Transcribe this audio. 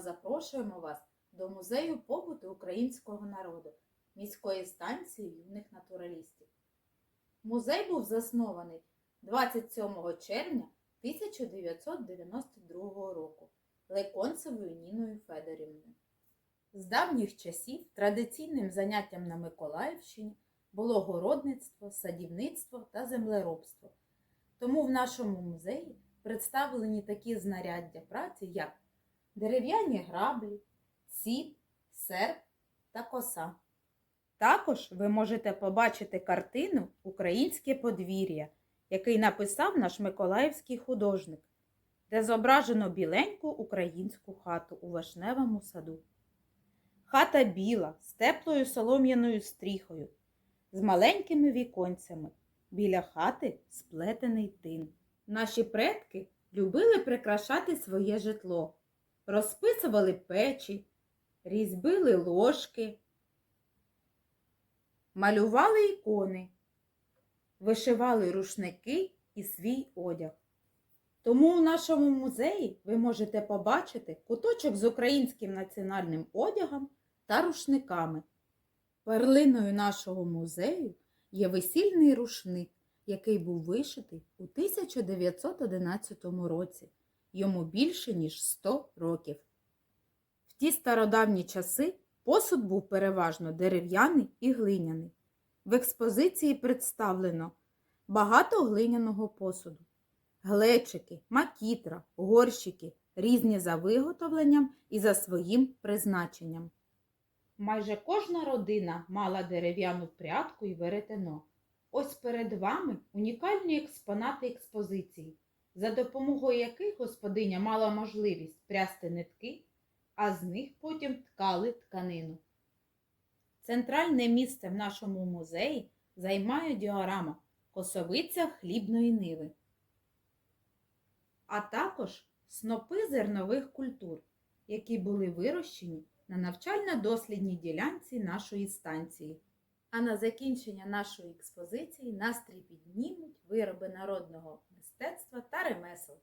запрошуємо вас до музею побуту українського народу міської станції юних натуралістів. Музей був заснований 27 червня 1992 року Леконцевою Ніною Федорівною. З давніх часів традиційним заняттям на Миколаївщині було городництво, садівництво та землеробство. Тому в нашому музеї представлені такі знаряддя праці, як дерев'яні граблі, сіп, серп та коса. Також ви можете побачити картину Українське подвір'я, який написав наш миколаївський художник, де зображено біленьку українську хату у вишневому саду. Хата біла з теплою солом'яною стріхою, з маленькими віконцями. Біля хати сплетений тин. Наші предки любили прикрашати своє житло, розписували печі, різьбили ложки, малювали ікони, вишивали рушники і свій одяг. Тому у нашому музеї ви можете побачити куточок з українським національним одягом та рушниками. Перлиною нашого музею є весільний рушник, який був вишитий у 1911 році. Йому більше ніж 100 років. В ті стародавні часи посуд був переважно дерев'яний і глиняний. В експозиції представлено багато глиняного посуду, глечики, макітра, горщики, різні за виготовленням і за своїм призначенням. Майже кожна родина мала дерев'яну прядку і веретено. Ось перед вами унікальні експонати експозиції, за допомогою яких господиня мала можливість прясти нитки, а з них потім ткали тканину. Центральне місце в нашому музеї займає діорама Косовиця хлібної ниви, а також снопи зернових культур, які були вирощені на навчально-дослідній ділянці нашої станції. А на закінчення нашої експозиції настрій піднімуть вироби народного мистецтва та ремесел.